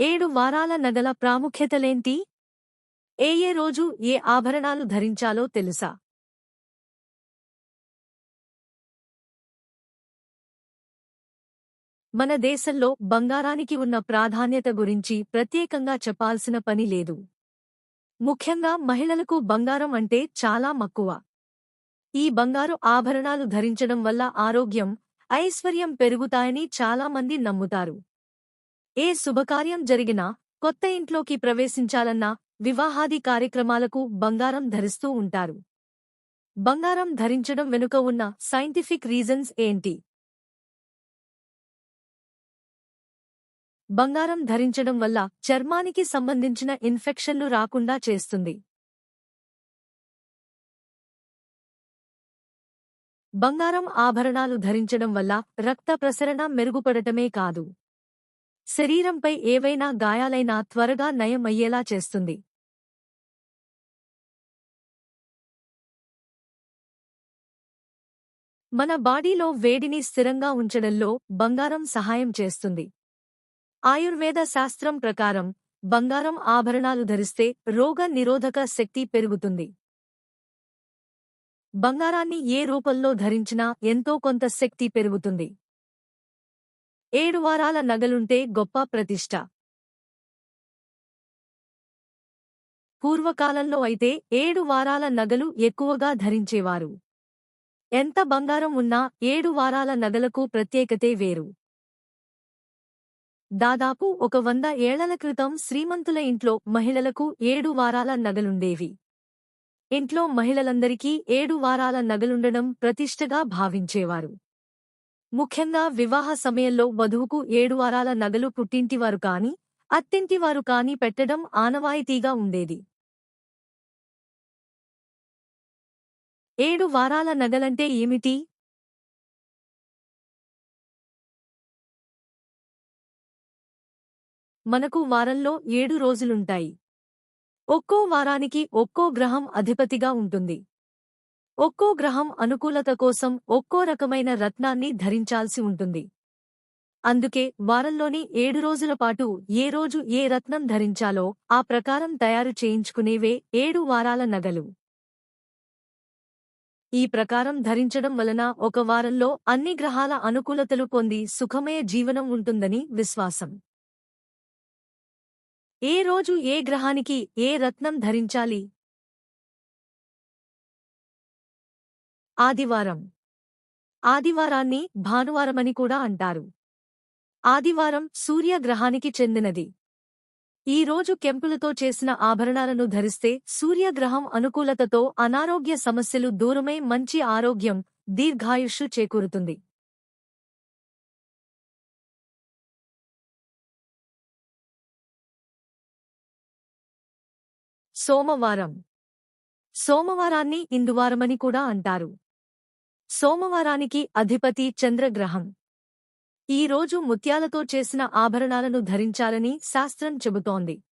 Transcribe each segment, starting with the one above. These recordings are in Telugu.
ఏడు వారాల నగల ప్రాముఖ్యతలేంటి? ఏ ఏ రోజు ఏ ఆభరణాలు ధరించాలో తెలుసా? మన దేశంలో బంగారానికి ఉన్న ప్రాధాన్యత గురించి ప్రత్యేకంగా చెప్పాల్సిన పని లేదు. ముఖ్యంగా మహిళలకు బంగారం అంటే చాలా మక్కువ. ఈ బంగారు ఆభరణాలు ధరించడం వల్ల ఆరోగ్యం ఐశ్వర్యం పెరుగుతాయని చాలామంది నమ్ముతారు. ఏ శుభకార్యం జరిగినా కొత్త ఇంట్లోకి ప్రవేశించాలన్నా వివాహాది కార్యక్రమాలకు బంగారం ధరిస్తూ ఉంటారు. బంగారం ధరించడం వెనుక ఉన్న సైంటిఫిక్ రీజన్స్ ఏంటి? బంగారం ధరించడం వల్ల చర్మానికి సంబంధించిన ఇన్ఫెక్షన్లు రాకుండా చేస్తుంది. బంగారం ఆభరణాలు ధరించడం వల్ల రక్త ప్రసరణ మెరుగుపడటమే కాదు. శరీరంపై ఏవైనా గాయాలైనా త్వరగా నయమయ్యేలా చేస్తుంది. మన బాడీలో వేడిని స్థిరంగా ఉంచడంలో బంగారం సహాయం చేస్తుంది. ఆయుర్వేద శాస్త్రం ప్రకారం బంగారం ఆభరణాలు ధరిస్తే రోగ నిరోధక శక్తి పెరుగుతుంది. బంగారాన్ని ఏ రూపంలో ధరించినా ఎంతో కొంత శక్తి పెరుగుతుంది. ఏడు వారాల నగలుంటే గొప్ప ప్రతిష్ట. పూర్వకాలంలో అయితే ఏడు వారాల నగలు ఎక్కువగా ధరించేవారు. ఎంత బంగారం ఉన్నా ఏడు వారాల నగలకు ప్రత్యేకతే వేరు. దాదాపు ఒక వంద ఏళ్ళ క్రితం శ్రీమంతుల ఇంట్లో మహిళలకు ఏడు వారాల నగలుండేవి. ఇంట్లో మహిళలందరికీ ఏడు వారాల నగలుండడం ప్రతిష్టగా భావించేవారు. ముఖ్యంగా వివాహ సమయంలో వధువుకు ఏడు వారాల నగలు పుట్టింటివారు కాని అత్తింటివారు కాని పెట్టడం ఆనవాయితీగా ఉండేది. ఏడు వారాల నగలంటే ఏమిటి? మనకు వారంలో ఏడు రోజులుంటాయి. ఒక్కో వారానికి ఒక్కో గ్రహం అధిపతిగా ఉంటుంది. ఒక్కో గ్రహం అనుకూలత కోసం ఒక్కో రకమైన రత్నాన్ని ధరించాల్సి ఉంటుంది. అందుకే వారంలోని ఏడు రోజుల పాటు ఏ రోజు ఏ రత్నం ధరించాలో ఆ ప్రకారం తయారు చేయించుకునేవే ఏడు వారాల నగలు. ఈ ప్రకారం ధరించడం వలన ఒక వారంలో అన్ని గ్రహాల అనుకూలతలు పొంది సుఖమయ జీవనం ఉంటుందని విశ్వాసం. ఏ రోజు ఏ గ్రహానికి ఏ రత్నం ధరించాలి? ఆదివారం. ఆదివారాన్ని భానువారమని కూడా అంటారు. ఆదివారం సూర్యగ్రహానికి చెందినది. ఈ రోజు కెంపులతో చేసిన ఆభరణాలను ధరిస్తే సూర్యగ్రహం అనుకూలతతో అనారోగ్య సమస్యలు దూరమై మంచి ఆరోగ్యం దీర్ఘాయుష్షు చేకూరుతుంది. సోమవారం. సోమవారాన్ని ఇందువారమని కూడా అంటారు. సోమవారానికి అధిపతి చంద్రగ్రహం. ఈ రోజు ముత్యాలతో చేసిన ఆభరణాలను ధరించాలని శాస్త్రం చెబుతోంది.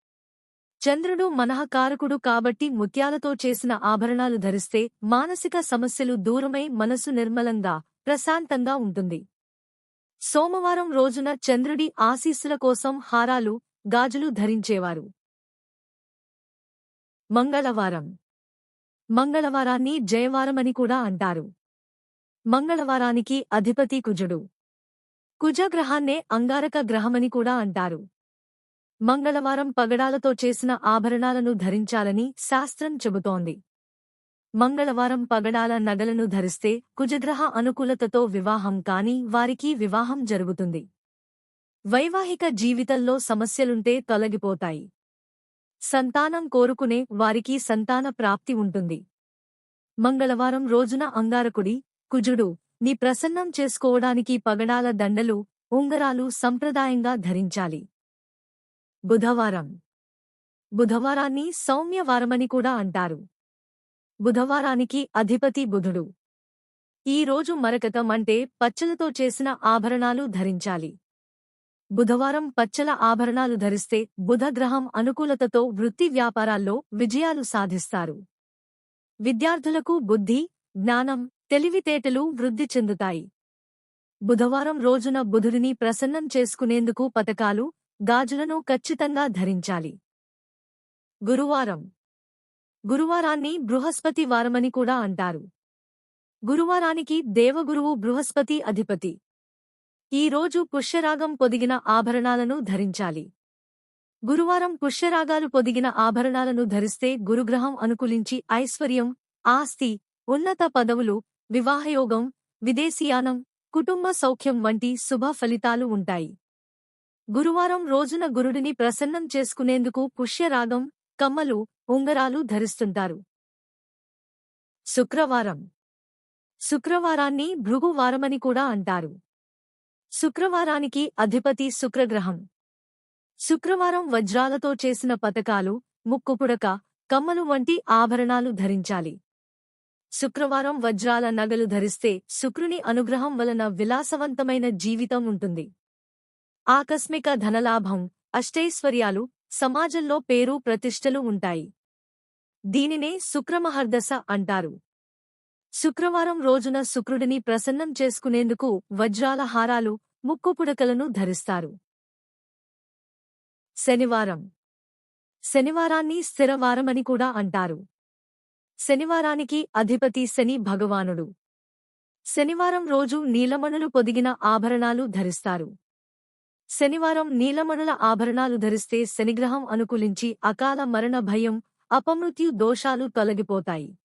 చంద్రుడు మనఃకారకుడు కాబట్టి ముత్యాలతో చేసిన ఆభరణాలు ధరిస్తే మానసిక సమస్యలు దూరమై మనసు నిర్మలంగా ప్రశాంతంగా ఉంటుంది. సోమవారం రోజున చంద్రుడి ఆశీస్సుల కోసం హారాలు గాజులు ధరించేవారు. మంగళవారం. మంగళవారాన్ని జయవారమని కూడా అంటారు. మంగళవారానికి అధిపతి కుజుడు. కుజగ్రహాన్నే అంగారక గ్రహమని కూడా అంటారు. మంగళవారం పగడాలతో చేసిన ఆభరణాలను ధరించాలని శాస్త్రం చెబుతోంది. మంగళవారం పగడాల నగలను ధరిస్తే కుజగ్రహ అనుకూలతతో వివాహం కాని వారికి వివాహం జరుగుతుంది. వైవాహిక జీవితంలో సమస్యలుంటే తొలగిపోతాయి. సంతానం కోరుకునే వారికి సంతాన ప్రాప్తి ఉంటుంది. మంగళవారం రోజున అంగారకుడి కుజుడు నీ ప్రసన్నం చేసుకోవడానికి పగడాల దండలు ఉంగరాలు సంప్రదాయంగా ధరించాలి. బుధవారం. బుధవారాన్ని సౌమ్యవారమని కూడా అంటారు. బుధవారానికి అధిపతి బుధుడు. ఈ రోజు మరకతం అంటే పచ్చలతో చేసిన ఆభరణాలు ధరించాలి. బుధవారం పచ్చల ఆభరణాలు ధరిస్తే బుధగ్రహం అనుకూలతతో వృత్తి వ్యాపారాల్లో విజయాలు సాధిస్తారు. విద్యార్థులకు బుద్ధి జ్ఞానం తెలివితేటలు వృద్ధి చెందుతాయి. బుధవారం రోజున బుధుడిని ప్రసన్నం చేసుకునేందుకు పతకాలు గాజులను ఖచ్చితంగా ధరించాలి. గురువారం. గురువారాన్ని బృహస్పతి వారమని కూడా అంటారు. గురువారానికి దేవగురువు బృహస్పతి అధిపతి. ఈ రోజు పుష్యరాగం పొదిగిన ఆభరణాలను ధరించాలి. గురువారం పుష్యరాగాలు పొదిగిన ఆభరణాలను ధరిస్తే గురుగ్రహం అనుకూలించి ఐశ్వర్యం ఆస్తి ఉన్నత పదవులు వివాహయోగం విదేశీయానం కుటుంబ సౌఖ్యం వంటి శుభ ఫలితాలు ఉంటాయి. గురువారం రోజున గురుడిని ప్రసన్నం చేసుకునేందుకు పుష్యరాగం కమ్మలు ఉంగరాలు ధరిస్తుంటారు. శుక్రవారం. శుక్రవారాన్ని భృగువారమని కూడా అంటారు. శుక్రవారానికి అధిపతి శుక్రగ్రహం. శుక్రవారం వజ్రాలతో చేసిన పతకాలు ముక్కుపుడక కమ్మలు వంటి ఆభరణాలు ధరించాలి. శుక్రవారం వజ్రాల నగలు ధరిస్తే శుక్రుని అనుగ్రహం వలన విలాసవంతమైన జీవితం ఉంటుంది. ఆకస్మిక ధనలాభం అష్టైశ్వర్యాలు సమాజంలో పేరు ప్రతిష్టలు ఉంటాయి. దీనినే శుక్రమహర్దశ అంటారు. శుక్రవారం రోజున శుక్రుడిని ప్రసన్నం చేసుకునేందుకు వజ్రాల హారాలు ముక్కుపుడకలను ధరిస్తారు. శనివారం. శనివారాన్ని స్థిరవారమని కూడా అంటారు. శనివారానికి అధిపతి శని భగవానుడు. శనివారం రోజు నీలమణులు పొదిగిన ఆభరణాలు ధరిస్తారు. శనివారం నీలమణుల ఆభరణాలు ధరిస్తే శనిగ్రహం అనుకూలించి అకాల మరణ భయం అపమృత్యు దోషాలు తొలగిపోతాయి.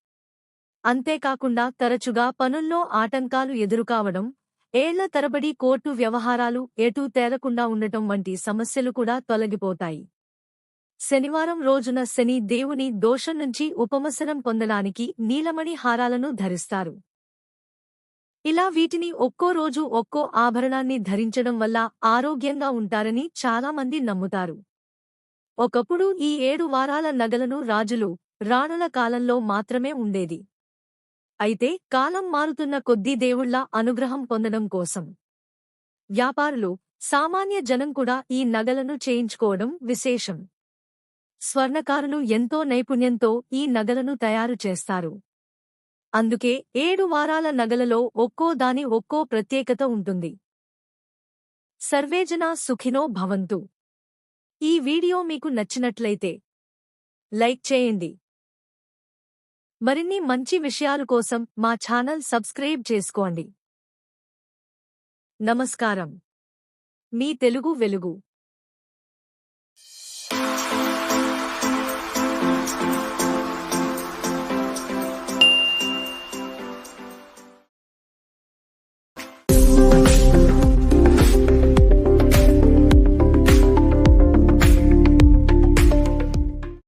అంతేకాకుండా తరచుగా పనుల్లో ఆటంకాలు ఎదురుకావడం ఏళ్ళ తరబడి కోర్టు వ్యవహారాలు ఎటూ తేలకుండా ఉండటం వంటి సమస్యలు కూడా తొలగిపోతాయి. శనివారం రోజున శని దేవుని దోషం నుంచి ఉపమసనం పొందడానికి నీలమణి హారాలను ధరిస్తారు. ఇలా వీటిని ఒక్కో రోజు ఒక్కో ఆభరణాన్ని ధరించడం వల్ల ఆరోగ్యంగా ఉంటారని చాలామంది నమ్ముతారు. ఒకప్పుడు ఈ ఏడు వారాల నగలను రాజులు రాణుల కాలంలో మాత్రమే ఉండేది. అయితే కాలం మారుతున్న కొద్దీ దేవుళ్ళ అనుగ్రహం పొందడం కోసం వ్యాపారులు సామాన్య జనం కూడా ఈ నగలను చేయించుకోవడం విశేషం. స్వర్ణకారులు ఎంతో నైపుణ్యంతో ఈ నగలను తయారు చేస్తారు. అందుకే ఏడు వారాల నగలలో ఒక్కో దాని ఒక్కో ప్రత్యేకత ఉంటుంది. సర్వేజన సుఖినో భవంతు. ఈ వీడియో మీకు నచ్చినట్లయితే లైక్ చేయండి. మరిన్ని మంచి విషయాలు కోసం మా ఛానల్ సబ్స్క్రైబ్ చేసుకోండి. నమస్కారం. మీ తెలుగు వెలుగు.